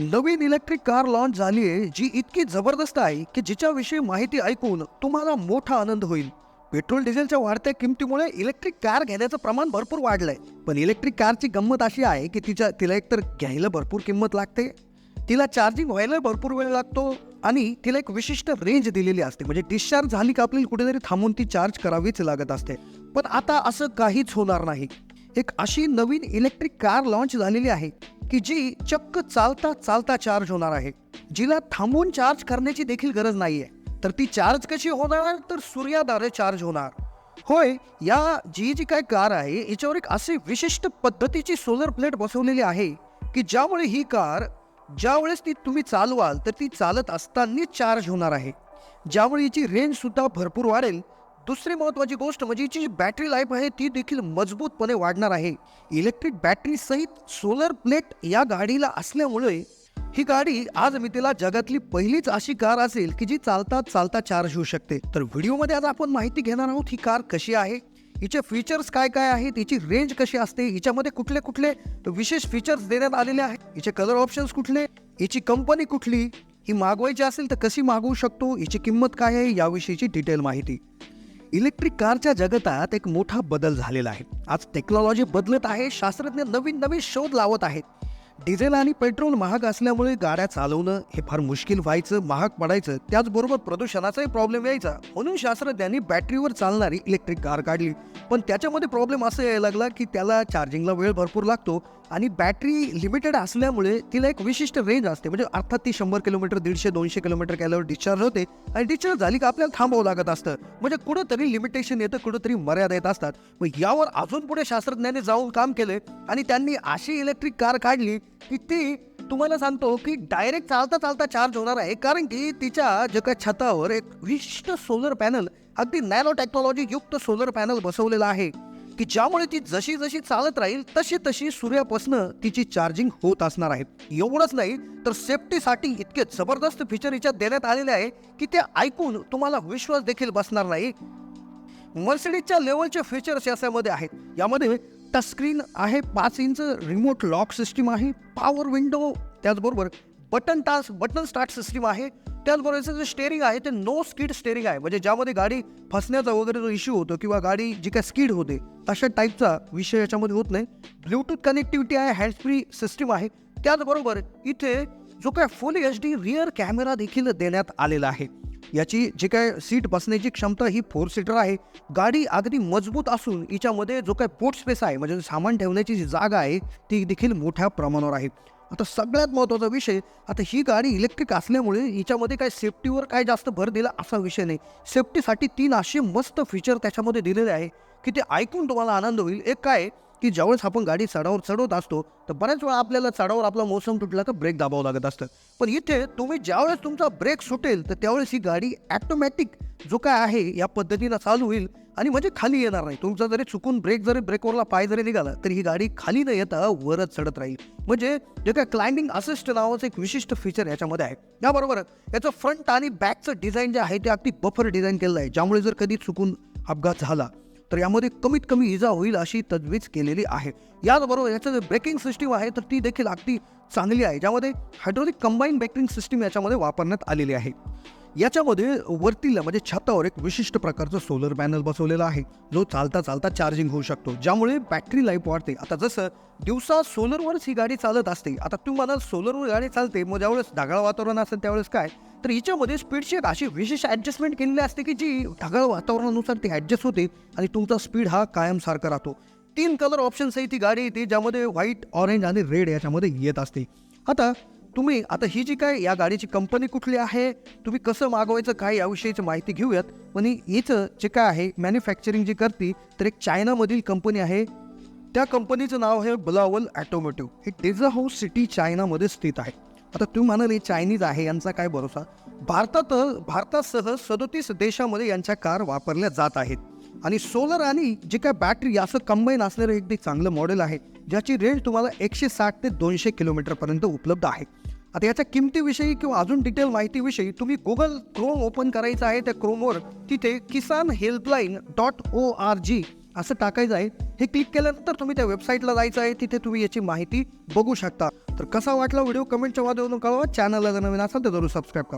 नवीन electric car launch झाली आहे जी इतकी जबरदस्त आहे की जिच्याविषयी माहिती ऐकून तुम्हाला मोठा आनंद होईल. पेट्रोल डिझेलच्या वाढत्या किमतीमुळे इलेक्ट्रिक कार घेण्याचं प्रमाण भरपूर वाढलंय. पण इलेक्ट्रिक कारची गंमत अशी आहे की तिच्या तिला एकतर घ्यायला भरपूर किंमत लागते तिला चार्जिंग व्हायला भरपूर वेळ लागतो आणि तिला एक विशिष्ट रेंज दिलेली असते. म्हणजे डिस्चार्ज झाली का आपल्याला कुठेतरी थांबून ती चार्ज करावीच लागत असते. पण आता असं काहीच होणार नाही. एक अशी नवीन इलेक्ट्रिक कार लॉन्च झालेली आहे की जी चक्क चालता चालता चार्ज होणार आहे. जिला थांबून चार्ज करण्याची देखील गरज नाहीये. तर ती चार्ज कशी होणार? तर सूर्याद्वारे चार्ज होणार. होय या जी जी काय कार आहे याच्यावर एक अशी विशिष्ट पद्धतीची सोलर प्लेट बसवलेली आहे की ज्यामुळे ही कार ज्यावेळेस ती तुम्ही चालवाल तर ती चालत असताना चार्ज होणार आहे. ज्यामुळे याची रेंजसुद्धा भरपूर वाढेल. दुसरी महत्त्वाची गोष्ट म्हणजे जी बॅटरी लाईफ आहे ती देखील मजबूतपणे वाढणार आहे. इलेक्ट्रिक बॅटरी सहित सोलर प्लेट या गाडीला असल्यामुळे ही गाडी आज मी तिला जगातली पहिलीच अशी कार असेल की जी चालता चालता चार्ज होऊ शकते. तर व्हिडिओमध्ये आज आपण माहिती घेणार आहोत ही कार कशी आहे? हिचे फीचर्स काय काय आहेत? हिची रेंज कशी असते? हिच्यामध्ये कुठले कुठले विशेष फीचर्स देण्यात आलेले आहेत? हिचे कलर ऑप्शन्स कुठले? हिची कंपनी कुठली? ही मागवायची असेल तर कशी मागवू शकतो? हिची किंमत काय आहे? याविषयीची डिटेल माहिती. इलेक्ट्रिक कारच्या जगतात एक मोठा बदल झालेला आहे. आज टेक्नॉलॉजी बदलत आहे शास्त्रज्ञ नवीन नवीन शोध लावत आहेत. डिझेल आणि पेट्रोल महाग असल्यामुळे गाड्या चालवणं हे फार मुश्किल व्हायचं महाग पडायचं त्याचबरोबर प्रदूषणाचाही प्रॉब्लेम यायचा. म्हणून शास्त्रज्ञांनी बॅटरीवर चालणारी इलेक्ट्रिक कार काढली. पण त्याच्यामध्ये प्रॉब्लेम असं यायला लागला की त्याला चार्जिंगला वेळ भरपूर लागतो आणि बॅटरी लिमिटेड असल्यामुळे तिला एक विशिष्ट रेंज असते. म्हणजे अर्थात ती शंभर किलोमीटर दीडशे दोनशे किलोमीटर केल्यावर डिस्चार्ज होते. आणि डिस्चार्ज झाली का आपल्याला थांबावं लागत असतं. म्हणजे कुठंतरी लिमिटेशन येतं कुठंतरी मर्यादा येत असतात. मग यावर अजून पुढे शास्त्रज्ञांनी जाऊन काम केलं आणि त्यांनी अशी इलेक्ट्रिक कार काढली की ती तुम्हाला सांगतो की डायरेक्ट चालता चालता चार्ज होणार आहे. कारण की तिच्या जे काय छतावर एक विशिष्ट सोलर पॅनल अगदी नॅनो टेक्नॉलॉजी युक्त सोलर पॅनल बसवलेलं आहे. की ज्यामुळे ती जशी जशी चालत राहील तशी तशी सूर्यापासनं तिची चार्जिंग होत असणार आहे. एवढंच नाही तर सेफ्टीसाठी इतके जबरदस्त फीचर हिच्यात देण्यात आलेले आहे की ते ऐकून तुम्हाला विश्वास देखील बसणार नाही. मर्सिडीजच्या लेवलचे फीचर्स याच्यामध्ये आहेत. यामध्ये टच स्क्रीन आहे पाच इंच रिमोट लॉक सिस्टीम आहे पॉवर विंडो त्याचबरोबर button task button start system आहे त्याचबरोबर जे स्टेअरिंग आहे ते नो स्किड स्टेअरिंग आहे. म्हणजे ज्यामध्ये गाडी फसण्याचा वगैरे जो इश्यू होतो किंवा गाडी जी काय स्किड होते अशा टाईपचा विषय याच्यामध्ये होत नाही. ब्लूटूथ कनेक्टिव्हिटी आहे हँड फ्री सिस्टीम आहे. त्याचबरोबर इथे जो काय full H D rear camera देखील देण्यात आलेला आहे. याची जी काय सीट बसण्याची क्षमता ही फोर सीटर आहे. गाडी अगदी मजबूत असून हिच्यामध्ये जो काय पोर्ट स्पेस आहे म्हणजे सामान ठेवण्याची जी जागा आहे ती देखील मोठ्या प्रमाणावर आहे. आता सगळ्यात महत्त्वाचा विषय आता ही गाडी इलेक्ट्रिक असल्यामुळे हिच्यामध्ये काय सेफ्टीवर काय जास्त भर दिला असा विषय नाही. सेफ्टीसाठी तीन असे मस्त फीचर त्याच्यामध्ये दिलेले आहे की ते ऐकून तुम्हाला आनंद होईल. एक काय की ज्यावेळेस आपण गाडी चढावर चढवत असतो तर बऱ्याच वेळा आपल्याला चढावर आपला मोसम तुटला का ब्रेक दाबावं लागत असतं. पण इथे तुम्ही ज्यावेळेस तुमचा ब्रेक सुटेल तर त्यावेळेस ही गाडी ॲटोमॅटिक जो काय आहे या पद्धतीनं चालू होईल आणि म्हणजे खाली येणार नाही. तुमचा जरी चुकून ब्रेक जरी ब्रेकवरला पाय जरी निघाला तर ही गाडी खाली न येता वरच चढत राहील. म्हणजे जे काय क्लाइम्बिंग असिस्ट नावाचं एक विशिष्ट फीचर याच्यामध्ये आहे. याबरोबर याचं फ्रंट आणि बॅकचं डिझाईन जे आहे ते अगदी बफर डिझाईन केलेलं आहे ज्यामुळे जर कधी चुकून अपघात झाला तर यामध्ये कमीत कमी इजा होईल अशी तजवीज केलेली आहे. याचबरोबर याचं जे ब्रेकिंग सिस्टीम आहे तर ती देखील अगदी चांगली आहे ज्यामध्ये हायड्रोलिक कंबाईन ब्रेकिंग सिस्टीम याच्यामध्ये वापरण्यात आलेली आहे. याच्यामध्ये वरतीला म्हणजे छतावर एक विशिष्ट प्रकारचं सोलर पॅनल बसवलेला आहे जो चालता चालता चार्जिंग होऊ शकतो ज्यामुळे बॅटरी लाईफ वाढते. आता जसं दिवसा सोलरवरच ही गाडी चालत असते आता तू सोलरवर गाडी चालते मग ज्यावेळेस ढगाळ वातावरण असेल त्यावेळेस काय तर हिच्यामध्ये स्पीडची एक अशी विशेष ॲडजस्टमेंट केलेली असते की जी ढगाळ वातावरणानुसार ती ॲडजस्ट होते आणि तुमचा स्पीड हा कायमसारखा राहतो. तीन कलर ऑप्शन्स आहे ती गाडी येते ज्यामध्ये व्हाईट ऑरेंज आणि रेड याच्यामध्ये येत असते. आता तुम्ही आता ही जी काय या गाडीची कंपनी कुठली आहे तुम्ही कसं मागवायचं काय याविषयीची माहिती घेऊयात. पण हिचं जे काय आहे मॅन्युफॅक्चरिंग जी करते तर एक चायनामधील कंपनी आहे. त्या कंपनीचं नाव आहे बलावल ॲटोमोटिव्ह हे डेझा हाऊस सिटी चायनामध्ये स्थित आहे. आता तू म्हणाल हे चायनीज आहे यांचा काय भरोसा? भारतात भारतासह सदोतीस देशामध्ये यांच्या कार वापरल्या जात आहेत. आणि सोलर आणि जे काय बॅटरी असं कंबाईन असलेलं एक चांगलं मॉडेल आहे ज्याची रेंज तुम्हाला एकशे साठ ते दोनशे किलोमीटरपर्यंत उपलब्ध आहे. आता याच्या किमतीविषयी किंवा अजून डिटेल माहितीविषयी तुम्ही गुगल क्रोम ओपन करायचं आहे त्या क्रोमवर तिथे Kisan helpline dot O R G असं टाकायचं आहे. हे क्लिक केल्यानंतर तुम्ही त्या वेबसाईटला जायचं आहे. तिथे तुम्ही याची माहिती बघू शकता. तर कसा वाटला व्हिडिओ? कमेंटच्या माध्यमातून कळवा. चॅनलला जर नवीन असाल तर जरूर सबस्क्राईब करा.